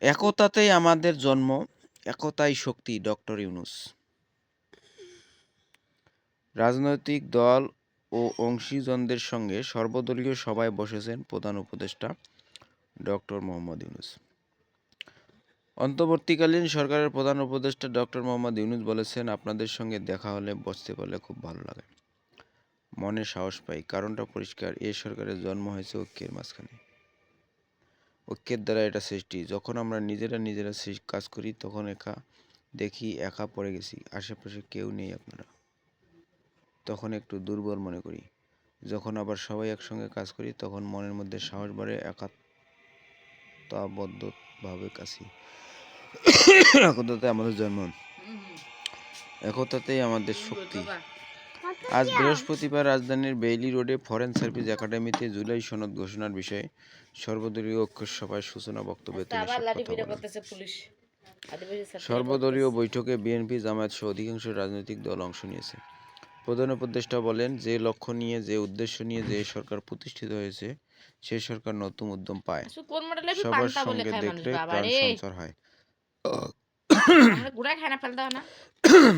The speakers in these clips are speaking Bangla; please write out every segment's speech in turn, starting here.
একতাতেই আমাদের জন্ম, একতাই শক্তি, ডক্টর ইউনুস। রাজনৈতিক দল ও অংশীজনদের সঙ্গে সর্বদলীয় সভায় বসেছেন প্রধান উপদেষ্টা ডক্টর মোহাম্মদ ইউনুস। অন্তর্বর্তীকালীন সরকারের প্রধান উপদেষ্টা ডক্টর মোহাম্মদ ইউনুস বলেছেন, আপনাদের সঙ্গে দেখা হলে, বসতে পারলে খুব ভালো লাগে। মনে সাহস পাই, কারণটা পরিষ্কার এই সরকারের জন্ম হয়েছে ঐক্যের মাঝখানে। ঐক্যের দ্বারা এটা সৃষ্টি। যখন আমরা নিজেরা নিজেরা কাজ করি তখন একা দেখি একা পড়ে গেছি আশেপাশে কেউ নেই আপনারা। তখন একটু দুর্বল মনে করি। যখন আবার সবাই একসঙ্গে কাজ করি তখন মনের মধ্যে সাহস বাড়ে একাত্মবদ্ধভাবে কাছি। একতাতে আমাদের জন্ম। একতাতেই আমাদের শক্তি। আজ বৃহস্পতিবার রাজধানীর বেইলি রোডে ফরেন সার্ভিস একাডেমিতে জুলাই সনদ ঘোষণার বিষয়ে সর্বদলীয় ঐক্য সভায় সূচনা বক্তব্যে ছাত্ররা সর্বদলীয় বৈঠকে বিএনপি জামায়াত সহ অধিকাংশ রাজনৈতিক দল অংশ নিয়েছে। প্রধান উপদেষ্টা বলেন যে লক্ষ্য নিয়ে যে উদ্দেশ্য নিয়ে যে সরকার প্রতিষ্ঠিত হয়েছে সেই সরকার নতুন উদ্যম পায়। মডেলে সবার সঙ্গে দেখলে প্রাণ সঞ্চার হয়।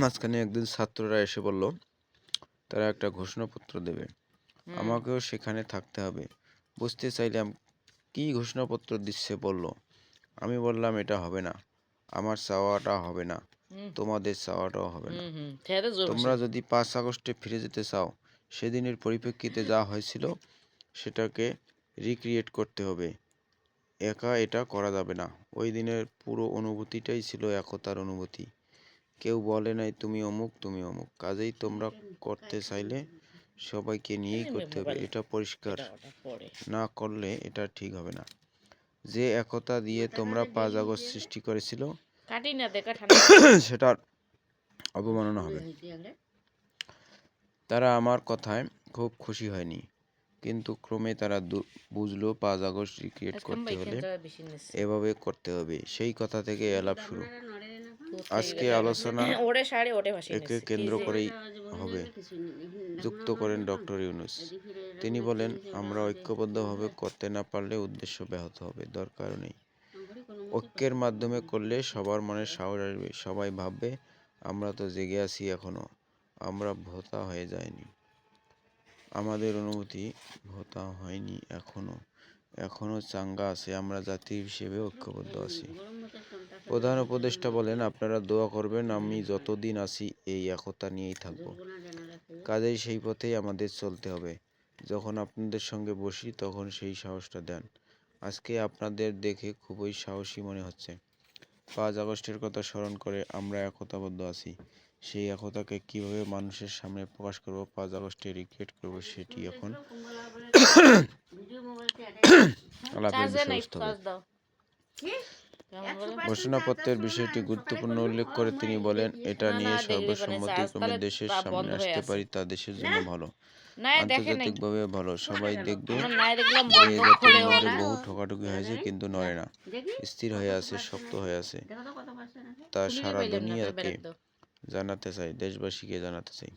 মাঝখানে একদিন ছাত্ররা এসে বলল তারা একটা ঘোষণাপত্র দেবে। আমাকেও সেখানে থাকতে হবে। বুঝতে চাইলাম কি ঘোষণাপত্র দিচ্ছে বলল। আমি বললাম এটা হবে না। আমার চাওয়াটা হবে না। তোমাদের চাওয়াটাও হবে না। তোমরা যদি পাঁচ আগস্টে ফিরে যেতে চাও সেদিনের পরিপ্রেক্ষিতে যা হয়েছিল সেটাকে রিক্রিয়েট করতে হবে। একা এটা করা যাবে না। ওই দিনের পুরো অনুভূতিটাই ছিল একতার অনুভূতি। কেউ বলে নাই তুমি অমুক তুমি অমুক। কাজেই তোমরা করতে চাইলে সবাইকে নিয়েই করতে হবে এটা পরিষ্কার। না করলে এটা ঠিক হবে না। যে একতা দিয়ে তোমরা পাঁচ আগস্ট সৃষ্টি করেছিল সেটার অবমাননা হবে। তারা আমার কথায় খুব খুশি হয়নি কিন্তু ক্রমে তারা বুঝলো পাঁচ আগস্ট রিক্রিয়েট করতে হলে এভাবে করতে হবে। সেই কথা থেকে আলাপ শুরু। আজকে আলোচনা একে কেন্দ্র করেই হবে। যুক্ত করেন ডক্টর ইউনুস। তিনি বলেন আমরা ঐক্যবদ্ধভাবে করতে না পারলে উদ্দেশ্য ব্যাহত হবে দরকার নেই। ঐক্যের মাধ্যমে করলে সবার মনে সাহস আসবে সবাই ভাববে আমরা তো জেগে আছি এখনও আমরা ভোতা হয়ে যায়নি আমাদের অনুভূতি ভোতা হয়নি এখনও এখনও চাঙ্গা আছে আমরা জাতি হিসেবে ঐক্যবদ্ধ আছি। প্রধান উপদেষ্টা বলেন আপনারা দোয়া করবেন আমি যতদিন আছি এই একতা নিয়েই থাকব। কাজেই সেই পথেই আমাদের চলতে হবে। যখন আপনাদের সঙ্গে বসি তখন সেই সাহসটা দেন। আজকে আপনাদের দেখে খুবই সাহসী মনে হচ্ছে। পাঁচ আগস্টের কথা স্মরণ করে আমরা একতাবদ্ধ আছি। সেই একতাকে কীভাবে মানুষের সামনে প্রকাশ করব পাঁচ আগস্টে রিক্রিয়েট করব সেটি এখন আলাপের ঘোষণাপত্রের বিষয়টি গুরুত্বপূর্ণ উল্লেখ করে তিনি বলেন। এটা নিয়ে সর্বসম্মতিক্রমে দেশের সামনে আসতে পারি তা দেশের জন্য ভালো। নাই দেখে নাই আন্তর্জাতিকভাবে ভালো সবাই দেখবে যে জাতির মধ্যে বহু ঠকাঠকি হয়েছে কিন্তু নয় না স্থির হয়ে আছে শক্ত হয়ে আছে। তা সারা দুনিয়াকে জানাতে চাই দেশবাসীকে জানাতে চাই।